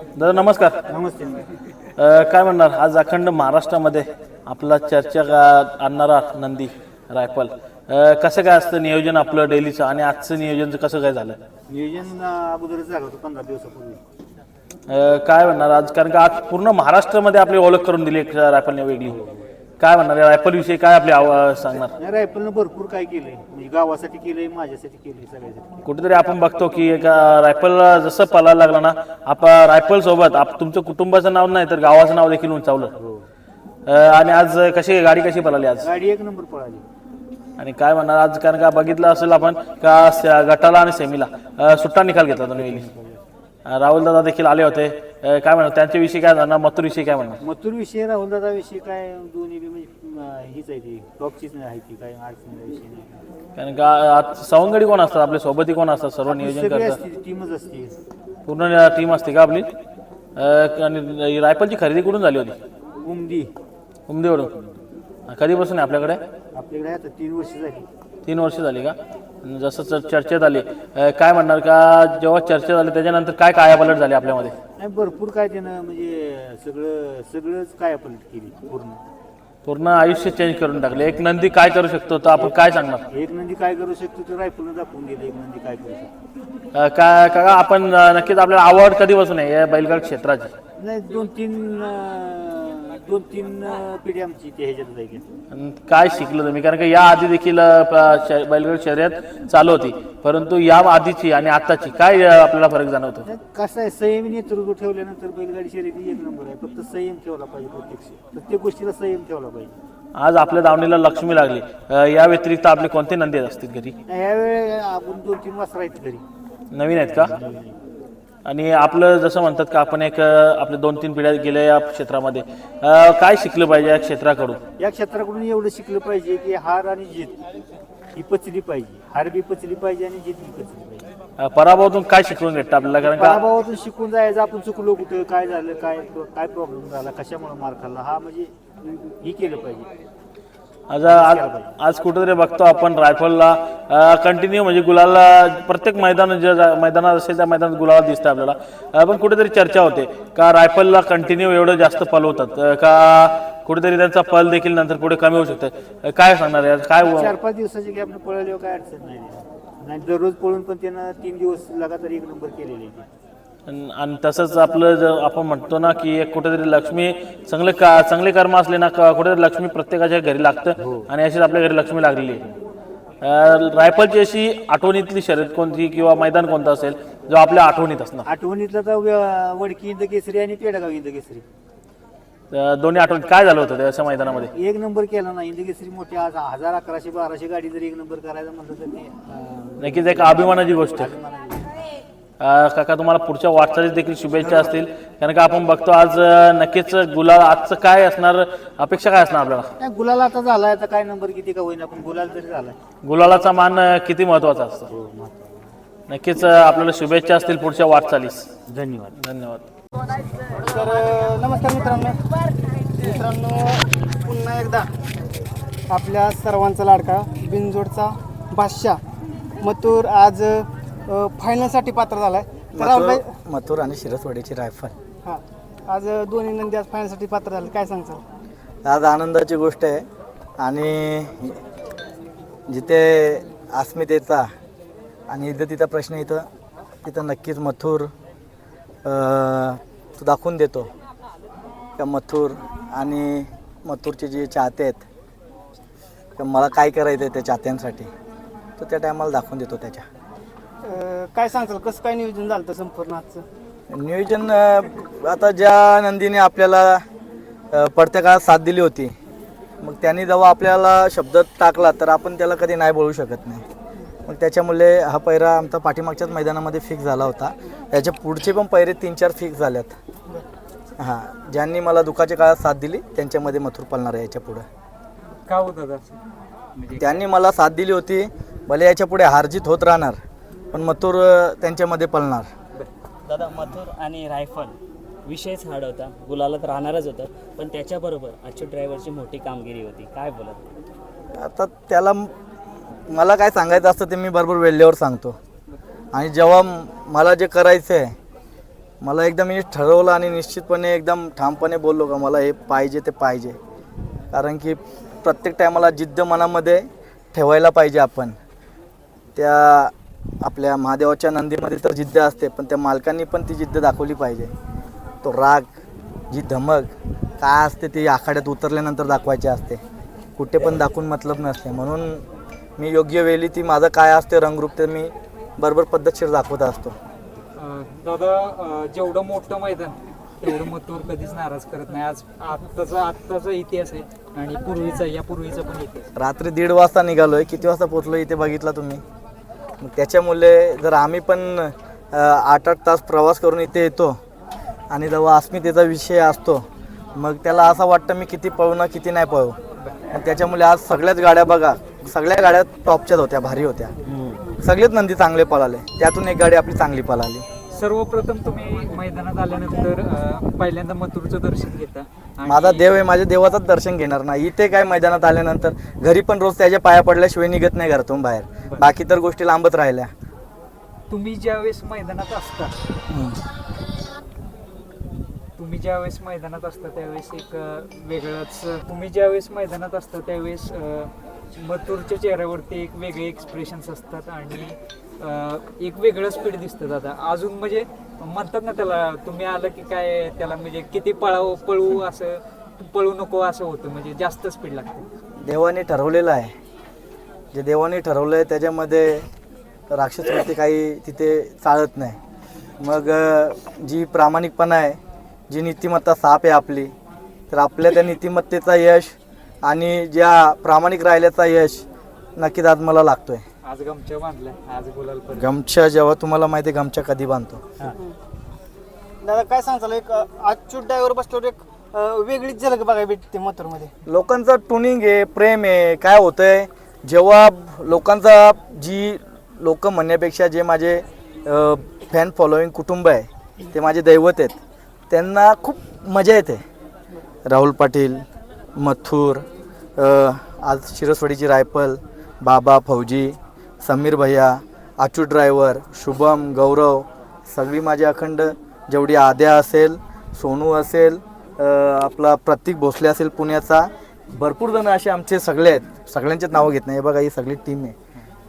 दादा नमस्कार. नमस्ते. अ, काय म्हणणार? आज अखंड महाराष्ट्रामध्ये आपला चर्चा का- आणणारा नंदी रायफल. अ, कसं काय असतं नियोजन आपलं डेलीचं आणि आजचं नियोजन कसं काय झालं? नियोजन अं, अगोदरच झालं होतं पंधरा दिवसापूर्वी. अ, काय म्हणणार? आज कारण का आज पूर्ण महाराष्ट्रामध्ये आपली ओळख करून दिली एक रायफलने वेगळी. काय म्हणणार या रायफल विषयी काय आपली आव सांगणार? नाही रायफलनं भरपूर काय केलंय. म्हणजे गावासाठी केलंय माझ्यासाठी केलंय सगळ्यासाठी कुठेतरी आपण बघतो की एका रायफल जसं पळायला लागला ना आपण रायफल सोबत आप तुमचं कुटुंबाचं नाव नाही तर गावाचं नाव देखील उंचावलं. अ, आणि आज कशी गाडी कशी पळाली आज? गाडी एक नंबर पळाली. आणि काय म्हणणार? आज कारण का बघितलं असेल आपण का स- गटाला आणि सेमीला. अ, सुट्टा निकाल घेतला तुम्ही. राहुल दादा देखील आले होते. अ, काय म्हणणार त्यांच्याविषयी काय जाणार मथुर विषयी काय म्हणणार मथुर विषय राहुल दादा विषयी काय दोन्ही बी म्हणजे अं, हीच आहे ती. टॉपचीच नाही आहे ती काय अडचणीचा विषय नाही. कारण का आज सवंगडी कोण असतात? आपले सोबती कोण असतात? सर्व नियोजन सगळी करतात. असते टीमच असते. पूर्ण टीम असते का आपली? अ, आणि रायफलची खरेदी कुठून झाली होती? उमदी. उमदेवडून कधीपासून आहे आपल्याकडे? आपल्याकडे आता तीन वर्ष झाली. तीन वर्ष झाली का? जसं च- चर्चेत आली अ, काय म्हणणार का? जेव्हा चर्चेत आली त्याच्यानंतर काय कायापलट झाली आपल्यामध्ये? नाही भरपूर काय त्यानं म्हणजे सगळं सगळंच काय आपण केली पूर्ण. पूर्ण आयुष्य चेंज करून टाकले. एक नंदी काय करू शकतो तर आपण काय सांगणार? एक नंदी काय करू शकतो ते? रायफलनं दाखवून दिलं एक नंदी काय करू शकतो. अ, काय का आपण अ, नक्कीच आपल्याला आवड कधीपासून आहे या बैलगाड क्षेत्राची? नाही दोन तीन अं, दोन तीन अं, पिढी आमची ते ह्याच्यात आणि काय शिकलं तुम्ही? कारण का या आधी देखील अ, प- श- बैलगाड शर्यत चालू होती. परंतु या आधीची आणि आताची काय अ, आपल्याला फरक जाणवतो? कसं आहे संयमी नेतृत्व ठेवल्यानंतर बैलगाडी शर्यती एक नंबर आहे. फक्त संयम ठेवला पाहिजे प्रत्येक प्रत्येक गोष्टीला संयम ठेवला पाहिजे. आज आपल्या दावणीला लक्ष्मी लागली. अ, या व्यतिरिक्त आपले कोणते नंदी असतील घरी? ह्यावेळी आपण दोन तीन वाजता राहते घरी. नवीन आहेत का? आणि आपलं जसं म्हणतात का आपण एक आपले दोन तीन पिढ्या गेल्या या क्षेत्रामध्ये. अ, काय शिकलं पाहिजे या क्षेत्राकडून? या क्षेत्राकडून एवढं शिकलं पाहिजे की हार आणि जीत ही पचली पाहिजे. हार बी पचली पाहिजे आणि जीत बी पचली पाहिजे. अ, पराभवातून काय शिकवून भेटतं आपल्याला? कारण का पराभवातून शिकून जायचं आपण चुकलो कुठं काय झालं काय काय प्रॉब्लेम झाला कशामुळे मार खाल्ला हा म्हणजे ही केलं पाहिजे. आज आज कुठेतरी बघतो आपण रायफलला. कंटिन्यू म्हणजे गुलाला प्रत्येक मैदान जे मैदानात असेल त्या मैदानात गुलाला दिसतं आपल्याला. पण कुठेतरी चर्चा होते. का रायफलला कंटिन्यू एवढं जास्त पल होतात? का कुठेतरी त्यांचा पल देखील नंतर पुढे कमी होऊ शकतं? काय सांगणार यार काय चार पाच दिवसाची काय अडचण नाही. दररोज पळून पण त्यांना तीन दिवस लगातार एक नंबर केलेले आणि तसंच आपलं जर आपण म्हणतो ना की एक कुठेतरी लक्ष्मी चांगले का चांगले कर्म असले ना का कुठेतरी लक्ष्मी प्रत्येकाच्या घरी लागतं आणि अशीच आपल्या घरी लक्ष्मी लागलेली आहे. अं, रायफलची अशी आठवणीतली शर्यत कोणती किंवा मैदान कोणतं असेल जो आपल्या आठवणीत असणार? आठवणीतला तर व्य- वडकी इंद केसरी आणि पेडगाव इंद केसरी. अं, दोन्ही आठवणीत काय झालं होतं त्या मैदानामध्ये? एक नंबर केला ना इंद केसरी मोठी आज हजार अकराशे बाराशे गाडी जर एक नंबर करायचं म्हणलं तर ते अं, नक्कीच एक अभिमानाची गोष्ट आहे. काका तुम्हाला पुढच्या वाटचालीत देखील शुभेच्छा असतील. कारण का आपण बघतो आज नक्कीच गुलाल आजचं काय असणार अपेक्षा काय असणार आपल्याला? नाही गुलाल आता झालाय आता काय नंबर किती का होईना पण गुलाल तरी झालाय. गुलालाचा मान किती महत्त्वाचा असतो? हो नक्कीच आपल्याला शुभेच्छा असतील पुढच्या वाटचालीस. धन्यवाद. धन्यवाद. तर नमस्कार मित्रांनो. मित्रांनो पुन्हा एकदा आपल्या सर्वांचा लाडका बिनजोडचा बादशाह मथुर आज फायनलसाठी पात्र झालाय. तर राहुलभाई मथुर आणि शिरसवाडीची रायफल. हां. आज अ, दोन्ही नंदी आज फायनलसाठी पात्र झाले. काय सांगचाल आज आनंदाची गोष्ट आहे. आणि जिथे अस्मितेचा आणि इज्जतीचा प्रश्न इथं तिथं नक्कीच मथुर अं, तो दाखवून देतो. का मथुर आणि मथुरचे जे चाहते आहेत का मला काय करायचं आहे त्या चाहत्यांसाठी तो त्या टायमाला दाखवून देतो त्याच्या. काय सांगचाल कसं काय नियोजन झालं होतं संपूर्ण आजचं? नियोजन अ, आता ज्या नंदीने आपल्याला अ, पडत्या काळात साथ दिली होती मग त्यांनी जेव्हा आपल्याला शब्द टाकला तर आपण त्याला कधी नाही बोलू शकत नाही. मग त्याच्यामुळे हा पैरा आमचा पाठीमागच्याच मैदानामध्ये फिक्स झाला होता. त्याच्या पुढचे पण पैरे तीन चार फिक्स झाल्यात. हां ज्यांनी मला दुखाच्या काळात साथ दिली त्यांच्यामध्ये मथुर पळणार आहे याच्या पुढं. का होत त्यांनी मला साथ दिली होती भले याच्यापुढे हारजीत होत राहणार पण मथुर त्यांच्यामध्ये पळणार. दादा मथुर आणि रायफल विषयच हार्ड होता. गुलालात राहणारच होतं. पण त्याच्याबरोबर अच्युत ड्रायव्हरची मोठी कामगिरी होती. काय बोलत? आता त्याला मला काय सांगायचं असतं ते मी बरोबर वेळेवर सांगतो. आणि जेव्हा मला जे करायचं आहे मला एकदम मी ठरवलं आणि निश्चितपणे एकदम ठामपणे बोललो का मला हे पाहिजे ते पाहिजे. कारण की प्रत्येक टायमाला जिद्द मनामध्ये ठेवायला पाहिजे आपण. त्या आपल्या महादेवाच्या नंदीमध्ये तर जिद्द असते पण त्या मालकांनी पण ती जिद्द दाखवली पाहिजे. तो राग जी धमक काय असते ती आखाड्यात उतरल्यानंतर दाखवायची असते. कुठे पण दाखवून मतलब नसते. म्हणून मी योग्य वेळी ती माझं काय असते रंगरूप ते मी बरोबर पद्धतशीर दाखवत असतो. दादा जेवढं मोठं मैदान तेवढं मथुर कधीच नाराज करत नाही. आज आत्ताचा आत्ताचा इतिहास आहे आणि पूर्वीचा या पूर्वीचा पण इतिहास रात्री दीड वाजता निघालो आहे किती वाजता पोचलो इथे बघितला तुम्ही? मग त्याच्यामुळे जर आम्ही पण आठ आठ तास प्रवास करून इथे येतो आणि जेव्हा अस्मितेचा विषय असतो मग त्याला असं वाटतं मी किती पळू ना किती नाही पळू. मग त्याच्यामुळे आज सगळ्याच गाड्या बघा सगळ्या गाड्या टॉपच्याच होत्या भारी होत्या. सगळेच नंदी चांगले पळाले. त्यातून एक गाडी आपली चांगली पळाली. सर्वप्रथम तुम्ही मैदानात आल्यानंतर पहिल्यांदा मथुरचं दर्शन घेता. माझा देव आहे माझ्या देवाचंच दर्शन घेणार नाही. इथे काय मैदानात आल्यानंतर घरी पण रोज त्याच्या पाया पडल्याशिवाय निघत नाही घरातून बाहेर. बाकी तर गोष्टी लांबच राहिल्या. तुम्ही ज्यावेळेस मैदानात असता तुम्ही ज्यावेळेस मैदानात असता त्यावेळेस एक वेगळंच तुम्ही ज्यावेळेस मैदानात असता त्यावेळेस मथुरच्या चेहऱ्यावरती एक वेगळे एक्सप्रेशन्स असतात आणि एक वेगळं स्पीड दिसतं दादा. अजून म्हणजे म्हणतात ना त्याला तुम्ही आलं की काय त्याला म्हणजे किती पळावं पळू असं पळू नको असं होतं म्हणजे जास्त स्पीड लागते. देवाने ठरवलेलं आहे. जे देवाने ठरवलं आहे त्याच्यामध्ये राक्षस काही तिथे चालत नाही. मग जी प्रामाणिकपणा आहे जी नीतिमत्ता साप आहे आपली तर आपल्या त्या नीतिमत्तेचा यश आणि ज्या प्रामाणिक राहिल्याचा यश नक्कीच आज मला लागतोय. आज गमच्या बांधलाय. आज बोलायला गमच्या जेव्हा तुम्हाला माहिती आहे गमच्या कधी बांधतो? दादा काय सांगताल एक अच्युत ड्रायव्हर बसल्यावर एक अं, वेगळीच झलक बघायला भेटते मथुरमध्ये. लोकांचं टुनिंग आहे प्रेम आहे काय होतंय? जेव्हा लोकांचा जी लोक म्हणण्यापेक्षा जे माझे फॅन फॉलोईंग कुटुंब आहे ते माझे दैवत आहेत त्यांना खूप मजा येते. राहुल पाटील मथुर अ, आज शिरसवाडीची रायफल बाबा फौजी समीर भैया अच्युत ड्रायव्हर शुभम गौरव सगळी माझी अखंड. जेवढी आद्या असेल सोनू असेल आपला प्रतीक भोसले असेल पुण्याचा भरपूर जण असे आमचे सगळे आहेत. सगळ्यांचेच नावं घेत नाही. हे बघा ही सगळी टीम आहे.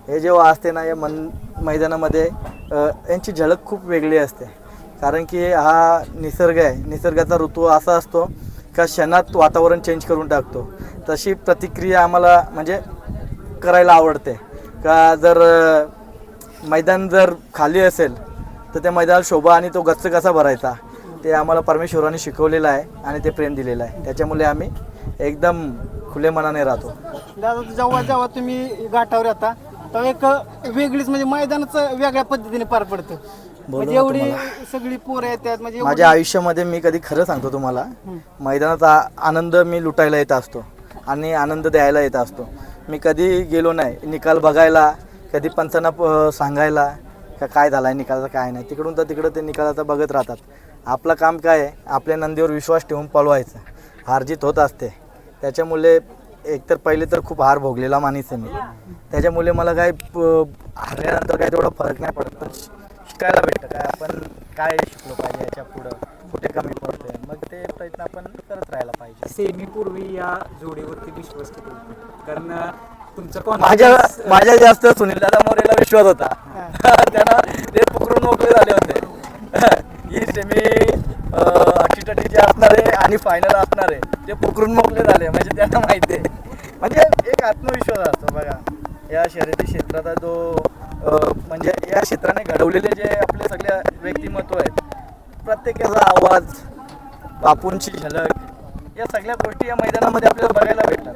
हे जेव्हा असते ना या मन मैदानामध्ये यांची झलक खूप वेगळी असते. कारण की हा निसर्ग आहे. निसर्गाचा ऋतू असा असतो का क्षणात वातावरण चेंज करून टाकतो. तशी प्रतिक्रिया आम्हाला म्हणजे करायला आवडते. का जर मैदान जर खाली असेल तर त्या मैदानात शोभा आणि तो गच्च कसा भरायचा ते आम्हाला परमेश्वराने शिकवलेलं आहे आणि ते प्रेम दिलेलं आहे. त्याच्यामुळे आम्ही एकदम खुले मनाने राहतो. दादा जेव्हा जेव्हा तुम्ही घाटावर येता तेव्हा एक वेगळीच म्हणजे मैदानच वेगळ्या पद्धतीने पार पडतं. म्हणजे एवढी सगळी पोरं येतात म्हणजे माझ्या आयुष्यामध्ये मी कधी खरं सांगतो तुम्हाला मैदानाचा आनंद मी लुटायला येत असतो आणि आनंद द्यायला येत असतो. मी कधी गेलो नाही. निकाल बघायला कधी पंचांना प- सांगायला का काय झाला आहे निकालाचा काय नाही. तिकडून तर तिकडं ते निकालाचा बघत राहतात. आपलं काम काय आहे? आपल्या नंदीवर विश्वास ठेवून पळवायचं. हारजीत होत असते. त्याच्यामुळे एकतर पहिले तर खूप हार भोगलेला माणूस आहे मी. त्याच्यामुळे मला काय प- हारल्यानंतर काय तेवढा फरक नाही पडत. पण शिकायला भेटतं. काय आपण काय शिकलो पाहिजे याच्या पुढं? कुठे कमी पडतोय? मग ते प्रयत्न आपण करत राहायला पाहिजे. सेमी पूर्वी या जोडीवरती विश्वास किती होता? कारण तुमचं माझ्या confidence, अं, माझ्या जास्त सुनील दादा मोरेला विश्वास होता. त्यांना ते पकडून मोकळे झाले होते. ही सेमी अटीटटीचे असणार आहे आणि फायनल असणार आहे. ते पकडून मोकळे झाले म्हणजे त्यांना माहिती आहे. म्हणजे एक आत्मविश्वास असतो बघा. या शर्यती क्षेत्राचा जो अं, म्हणजे या क्षेत्राने घडवलेले जे आपले सगळे व्यक्तिमत्व आहेत प्रत्येकाचा आवाज बापूंची झलक या सगळ्या गोष्टी या मैदानामध्ये आपल्याला बघायला भेटतात.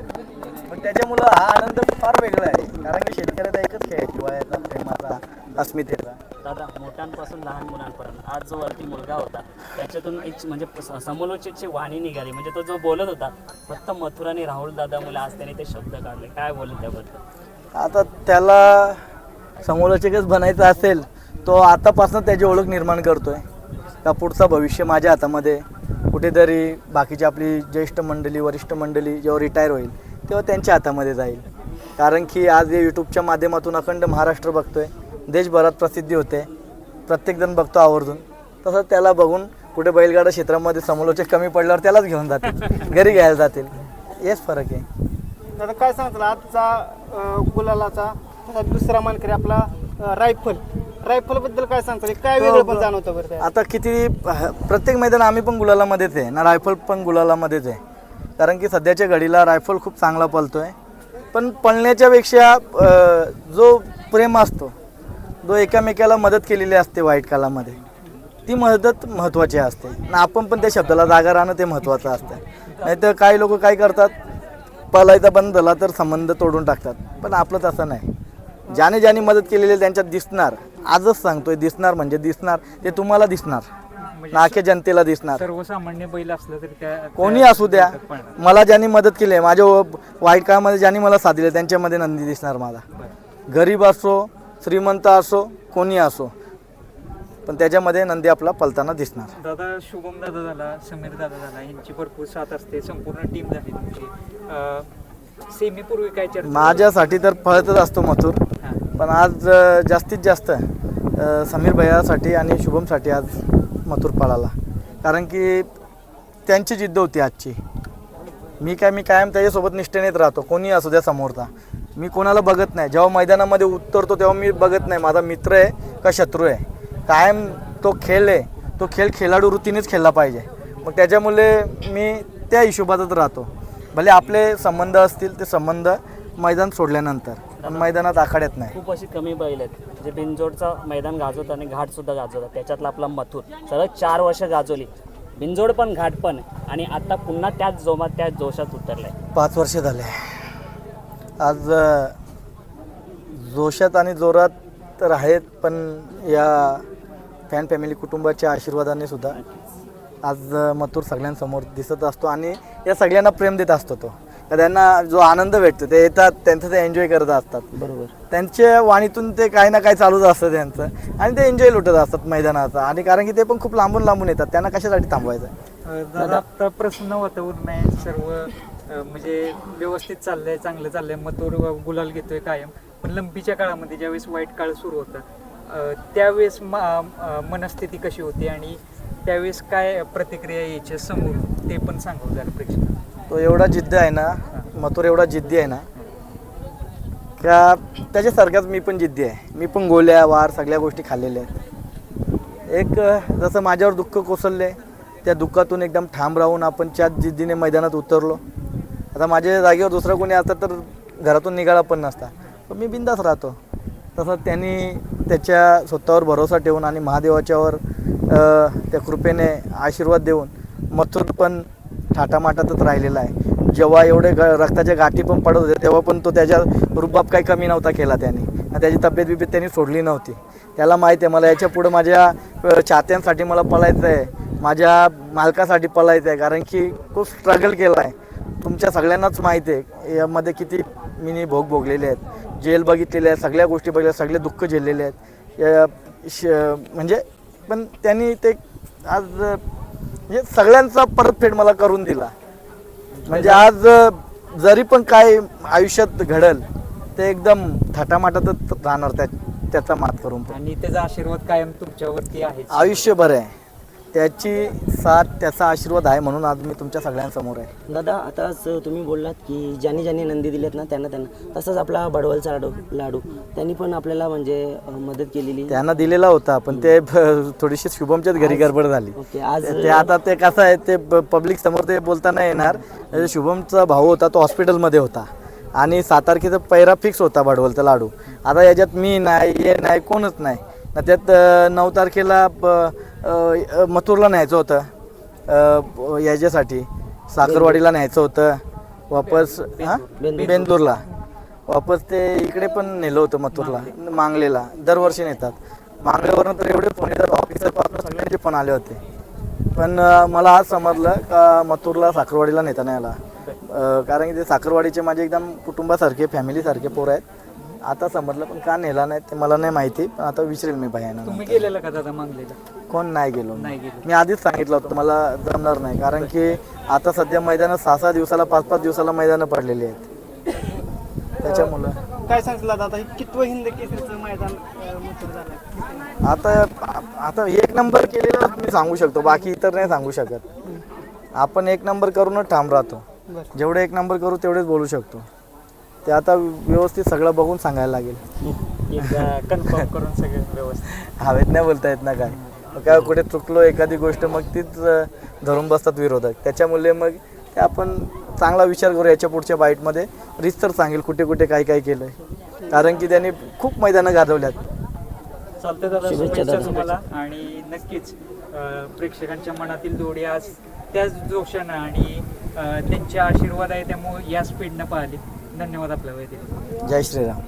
पण त्याच्यामुळं हा आनंद फार वेगळा आहे. कारण की शेतकऱ्याचा एकच खेळ आहे जिवाळ्याचा प्रेमाचा अस्मितेचा. दादा मोठ्यांपासून लहान मुलांपर्यंत. आज जो वरती मुलगा होता त्याच्यातून एक म्हणजे स- समालोचकची वाणी निघाली. म्हणजे तो जो बोलत होता फक्त मथुर आणि राहुल दादा मुलं आज त्याने ते शब्द काढले. काय बोलत त्याबद्दल? आता त्याला समोलचकच बनायचं असेल तो आतापासून त्याची ओळख निर्माण करतोय. का पुढचं भविष्य माझ्या हातामध्ये कुठेतरी बाकीची आपली ज्येष्ठ मंडळी वरिष्ठ मंडळी जेव्हा रिटायर होईल तेव्हा त्यांच्या हातामध्ये जाईल. कारण की आज हे यूट्यूबच्या माध्यमातून अखंड महाराष्ट्र बघतो आहे देशभरात प्रसिद्धी होते. प्रत्येकजण बघतो आवर्जून. तसं त्याला बघून कुठे बैलगाडा क्षेत्रामध्ये समोरचे कमी पडल्यावर त्यालाच घेऊन जातील. घरी घ्यायला जातील. हेच फरक आहे. दादा काय सांगतो आजचा गुलालाचा तसा दुसरा मानकरी आपला रायफल रायफल. बद्दल काय सांगताल काय वेगळं पण जाणवतं बरं त्यात? आता किती प्रत्येक मैदान आम्ही पण गुलालामध्येच आहे. ना रायफल पण गुलालामध्येच आहे. कारण की सध्याच्या घडीला रायफल खूप चांगला पळतो आहे पण पळण्याच्या पेक्षा अं, जो प्रेम असतो जो एकामेकाला मदत केलेली असते वाईट काळामध्ये ती मदत महत्त्वाची असते. ना आपण पण त्या शब्दाला जागा राहणं ते महत्त्वाचं असतं. नाहीतर काही लोक काय करतात पळायचा बंद झाला तर संबंध तोडून टाकतात. पण आपलं तसं नाही. ज्याने ज्याने मदत केलेली आहे त्यांच्यात दिसणार. आजच सांगतोय दिसणार म्हणजे दिसणार. ते तुम्हाला दिसणार. नाके जनतेला दिसणार. सर्वसामान्य बैल असलं तरी त्या कोणी असू द्या. मला ज्यांनी मदत केली आहे माझ्या व- वाईट काळामध्ये ज्यांनी मला साथ दिली त्यांच्यामध्ये नंदी दिसणार मला. गरीब असो श्रीमंत असो कोणी असो पण त्याच्यामध्ये नंदी आपला पलताना दिसणार. दादा शुभम दादा झाला समीर दादा झाला यांची भरपूर साथ असते संपूर्ण टीम झाली तुमची. पूर्वी काय चर्चा माझ्यासाठी तर पळतच असतो मथुर. पण आज अ, जास्तीत जास्त अ, समीर भैयासाठी आणि शुभमसाठी आज मथुर पळाला. कारण की त्यांची जिद्द होती आजची. मी काय मी कायम त्याच्यासोबत निष्ठेनेच राहतो. कोणी असू द्या समोरचा. मी कोणाला बघत नाही. जेव्हा मैदानामध्ये उतरतो तेव्हा मी बघत नाही. माझा मित्र आहे का शत्रू आहे? कायम तो खेळ आहे. तो खेळ खेळाडू वृत्तीनेच खेळला पाहिजे. मग त्याच्यामुळे मी त्या हिशोबातच राहतो. भले आपले संबंध असतील ते संबंध मैदान सोडल्यानंतर. पण मैदानात आखाड्यात नाही. खूप अशी कमी बैल आहेत. जे बिनजोडचं मैदान गाजवतात आणि घाट सुद्धा गाजवतात. त्याच्यातला आपला मथुर. सलग चार वर्ष गाजवली. बिनजोड पण घाट पण. आणि आता पुन्हा त्याच जोमात त्याच जोशात उतरलाय. पाच वर्ष झाले. आज अ, जोशात आणि जोरात तर आहेत पण या फॅन फॅमिली कुटुंबाच्या आशीर्वादाने सुद्धा आज मथुर सगळ्यांसमोर दिसत असतो आणि या सगळ्यांना प्रेम देत असतो तो. तर त्यांना जो आनंद भेटतो ते येतात त्यांचं ते एन्जॉय करत असतात. बरोबर. त्यांच्या वाणीतून ते काही ना काही चालूच असतं त्यांचं आणि ते एन्जॉय लुटत असतात मैदानाचा. आणि कारण की ते पण खूप लांबून लांबून येतात त्यांना कशासाठी थांबवायचं? आता प्रसन्न वातावरण आहे सर्व म्हणजे व्यवस्थित चाललंय चांगलं चाललंय. मथुर गुलाल घेतोय कायम. पण लंपीच्या काळामध्ये ज्यावेळेस वाईट काळ सुरू होता त्यावेळेस मनस्थिती कशी होती आणि त्यावेळेस काय प्रतिक्रिया यायच्या समोर ते पण सांगू जरा प्रेक्षक तो एवढा जिद्द आहे ना मथुर एवढा जिद्दी आहे ना का त्याच्यासारखाच मी पण जिद्दी आहे. मी पण गोल्या वार सगळ्या गोष्टी खाल्लेल्या आहेत. एक अ, जसं माझ्यावर दुःख कोसळले त्या दुःखातून एकदम ठाम राहून आपण त्याच जिद्दीने मैदानात उतरलो. आता माझ्या जागेवर दुसरा कोणी असतं तर घरातून निघाला पण नसता. पण मी बिंदास राहतो. तसं त्यांनी त्याच्या स्वतःवर भरोसा ठेवून आणि महादेवाच्यावर त्या कृपेने आशीर्वाद देऊन मथुर पण थाटामाटातच राहिलेला आहे. जेव्हा एवढे ग रक्ताच्या गाठी पण पडत होते तेव्हा पण तो त्याच्या रुबाब काही कमी नव्हता केला त्याने. आणि त्याची तब्येत बिब्येत त्यांनी सोडली नव्हती. त्याला माहिती आहे मला याच्या पुढं माझ्या चाहत्यांसाठी मला पळायचं आहे माझ्या मालकासाठी पळायचं आहे कारण की खूप स्ट्रगल केला आहे. तुमच्या सगळ्यांनाच माहिती आहे यामध्ये किती मी भोग भोगलेले आहेत. जेल बघितलेले आहेत सगळ्या गोष्टी बघितल्या सगळे दुःख झेललेले आहेत. या श म्हणजे पण त्यांनी ते आज म्हणजे सगळ्यांचा परतफेड मला करून दिला. म्हणजे आज जरी पण काय आयुष्यात घडल ते एकदम थाटामाटातच राहणार त्या त्याचा मात करून. आणि त्याचा आशीर्वाद कायम तुमच्यावरती आहे आयुष्यभर आहे. त्याची साथ त्याचा आशीर्वाद आहे म्हणून आज मी तुमच्या सगळ्यांसमोर आहे. दादा आताच तुम्ही बोललात की ज्यांनी ज्यांनी नंदी दिलेत ना त्यांना त्यांना. तसंच आपला बडवलचा लाडू लाडू. त्यांनी पण आपल्याला म्हणजे मदत केलेली. त्यांना दिलेला होता पण ते थोडीशी शुभमच्याच घरी गडबड झाली. ओके आज ते आता ते कसं आहे ते पब्लिक समोर ते बोलता नाही येणार शुभमचा भाऊ होता तो हॉस्पिटलमध्ये होता. आणि सात तारखेचा पैरा फिक्स होता बडवलचा लाडू. आता याच्यात मी नाही हे नाही कोणच नाही. ना त्यात नऊ तारखेला मथुरला न्यायचं होतं. याच्यासाठी साखरवाडीला न्यायचं होतं. वापस हां? बेंदूरला. वापस ते इकडे पण नेलं होतं मथुरला मांगलेला. दरवर्षी नेतात. मांगल्यावरनं तर एवढे फोन येतात ऑफिसरपासून सगळ्यांचे फोन आले होते. पण मला आज समजलं का मथुरला साखरवाडीला नेता नाही आला कारण की ते साखरवाडीचे माझे एकदम कुटुंबासारखे फॅमिलीसारखे पोर आहेत. आता समजलं पण का नेला नाही ते मला नाही माहिती. पण आता विचारेल मी भयाना तुम्ही गेलेला का दादा मागलेला? कोण नाही गेलो नाही गेलो मी आधीच सांगितलं होतं मला जमणार नाही. कारण की आता सध्या मैदानं सहा सहा दिवसाला पाच पाच दिवसाला मैदानं पडलेली आहेत. त्याच्यामुळं. काय सांगितलं दादा? हे कितवं हिंद केसरीचं मैदान अं, मथुर झालं आता आता एक नंबर केलेला मी सांगू शकतो बाकी इतर नाही सांगू शकत. आपण एक नंबर करूनच ठाम राहतो. बरं. जेवढे एक नंबर करू तेवढेच बोलू शकतो. ते आता व्यवस्थित सगळं बघून सांगायला लागेल. एकदा कन्फर्म करून सगळं व्यवस्थित. हवेत नाही बोलता येत ना काय? मग काय कुठे चुकलो एखादी गोष्ट मग तीच अं, धरून बसतात विरोधक. त्याच्यामुळे मग ते आपण चांगला विचार करू याच्या पुढच्या बाईटमध्ये. रिस्तर सांगेल कुठे कुठे काय काय केलंय. कारण की त्यांनी खूप मैदानं गाजवल्यात. चालतं दादा शुभेच्छा शुभेच्छा दादा. तुम्हाला. आणि नक्कीच अं, प्रेक्षकांच्या मनातील जोडी आज त्याच जोशानं आणि अं, त्यांचे आशीर्वाद आहे त्यामुळे या स्पीडनं पाहिली. धन्यवाद आपल्या वेळ जय श्रीराम.